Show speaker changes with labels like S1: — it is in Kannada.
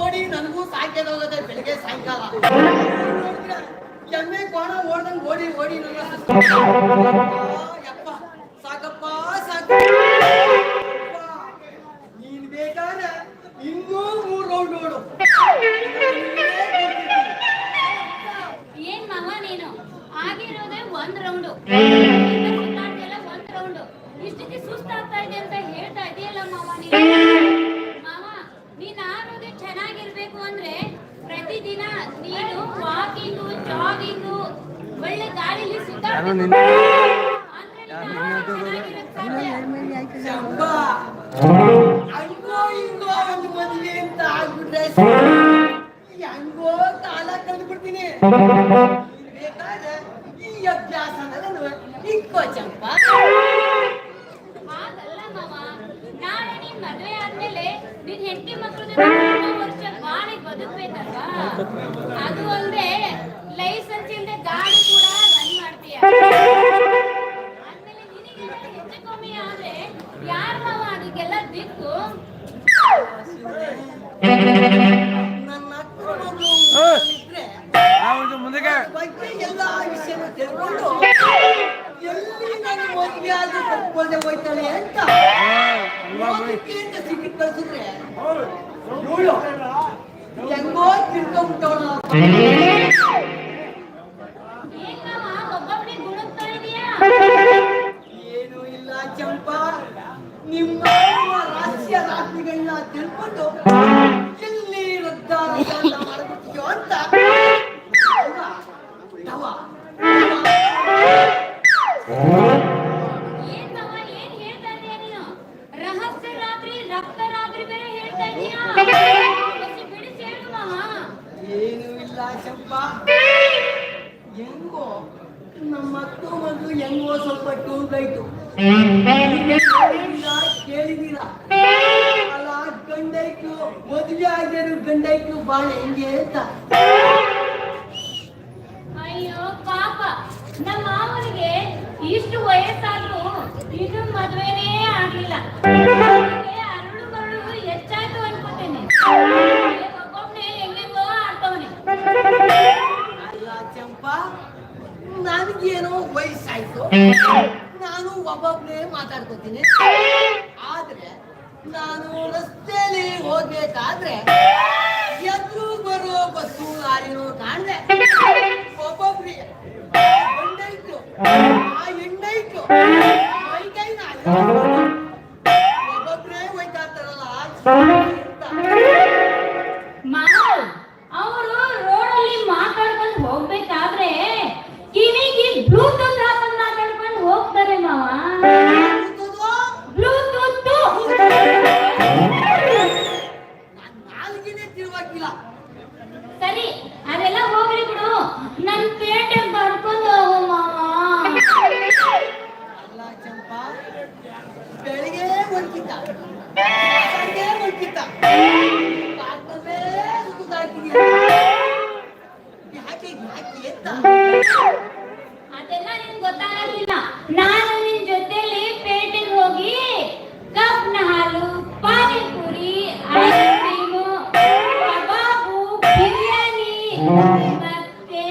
S1: ಓಡಿ ನನಗೂ ಸಾಯ್ಕೆದ ಹೋಗುತ್ತೆ ಬೆಳಿಗ್ಗೆ ಸಾಯಂಕಾಲ. ಎಮ್ಮೆ ಕೋಣ ಓಡ್ದಂಗ್ ಓಡಿ ಓಡಿ ನನ್ನ ಯಪ್ಪ ಸಾಕಪ್ಪ ಸಾಕು. ನೀನ್ ಬೇಕಾದ್ರೆ ಇನ್ನೂ ಮೂರ್ ರೌಂಡ್ ಓಡು
S2: ಏನ್ ಮಾವ ನೀನು? ಆಗಿರೋದೇ ಒಂದ್ ರೌಂಡು ಪ್ರತಿದಿನ ನೀನು ವಾಕಿಂಗ್ ಜಾಗಿಂಗ್ ಒಳ್ಳೆ ಗಾಳಿಲಿ ಚೆನ್ನಾಗಿರಕ್
S1: ಹಂಗೋ ಹಿಂಗೋ ಒಂದು ಮದುವೆ ಅಂತ ಆಗ್ಬಿಟ್ರೆ ಹೆಂಗೋ ಕಾಲ ಕಳೆದು ಬಿಡ್ತೀನಿ ಬೇಕಾದ್ರೆ ಈ ಅಭ್ಯಾಸನೆಲ್ಲ ಇಕ್ಕೋ ಚಂಪ
S2: ಅದು ಅಲ್ಲದೆ ಲೈಸೆನ್ಸ್ ಇಲ್ಲದೆ ಗಾಡಿ ಕೂಡ ರನ್ ಮಾಡ್ತೀಯ. ಆಮೇಲೆ ನಿನಗೆ ಹೆಚ್ಚು ಕಮ್ಮಿ ಆದ್ರೆ ಯಾರ್ ಮಾವ ಅದಕ್ಕೆಲ್ಲ ದಿಕ್ಕು?
S1: ನನ್ನ ಊರಲ್ಲಿದ್ರೆ
S3: ಮುಂದಕ್ಕೆ
S1: ಬಗ್ಗೆ ಎಲ್ಲ ವಿಷಯನ ತಿಳ್ಕೊಂಡು ಎಲ್ಲಿ ನಾನು ಮದುವೆ ಆದ್ರೂ ತಪ್ಕೊಳ್ದೆ ಹೋಯ್ತಾಳೆ ಅಂತ ಸಿಕ್ಕಿ ಕಳ್ಸಿದ್ರೆ ಹೆಂಗೋ
S2: ಗುಣಗ್ತಾ
S1: ಏನು ಇಲ್ಲ ಚಂಪಾ. ನಿಮ್ಮ ರಹಸ್ಯ ರಾತ್ರಿಗಳನ್ನ ತಿಳ್ಕೊಂಡು ಹೆಂಗೋ? ನಮ್ಮ ಅಕ್ಕ ಮಗು ಹೆಂಗೋ ಸ್ವಲ್ಪ ಟೂಗಾಯ್ತು ಕೇಳಿದೀರಾ? ಅಲ್ಲ ಗಂಡೈಕು ಮದುವೆ ಆಗಿರೋ ಗಂಡೈಕು ಬಾಳ ಹೆಂಗೆ ಅಂತ.
S2: ಅಯ್ಯೋ, ಪಾಪ. ನಮ್ಮ ಮಾವನಿಗೆ ಇಷ್ಟು ವಯಸ್ಸಾದ್ರೂ ಇದು ಮದುವೆನೇ ಆಗ್ಲಿಲ್ಲ.
S1: ನಾನು ಒಬ್ಬೊಬ್ನೇ ಮಾತಾಡ್ಕೋತೀನಿ. ಆದ್ರೆ ನಾನು ರಸ್ತೆಯಲ್ಲಿ ಹೋಗ್ಬೇಕಾದ್ರೆ ಎದ್ರು ಬರೋ ಬಸ್ಸು, ಲಾರಿನೂ ಕಾಣ್ದೆ. ಒಬ್ಬೊಬ್ರಿಗೆ ಗಂಡೈಕ್ಳು ಆ ಹೆಣ್ಣೈಕ್ಳು ಮೈಕೈನ ಒಬ್ಬೊಬ್ರೇ
S2: ಅದೆಲ್ಲ ನಿನ್ ಗೊತ್ತಾಗಲಿಲ್ಲ ನಾನು ನಿನ್ ಜೊತೆಲಿ ಪೇಟೆಗೆ ಹೋಗಿ ಕಪ್ನ ಹಾಲು, ಪಾನಿಪುರಿ ಐಸ್ ಕ್ರೀಮು ಕಬಾಬು, ಬಿರಿಯಾನಿ ಮತ್ತೆ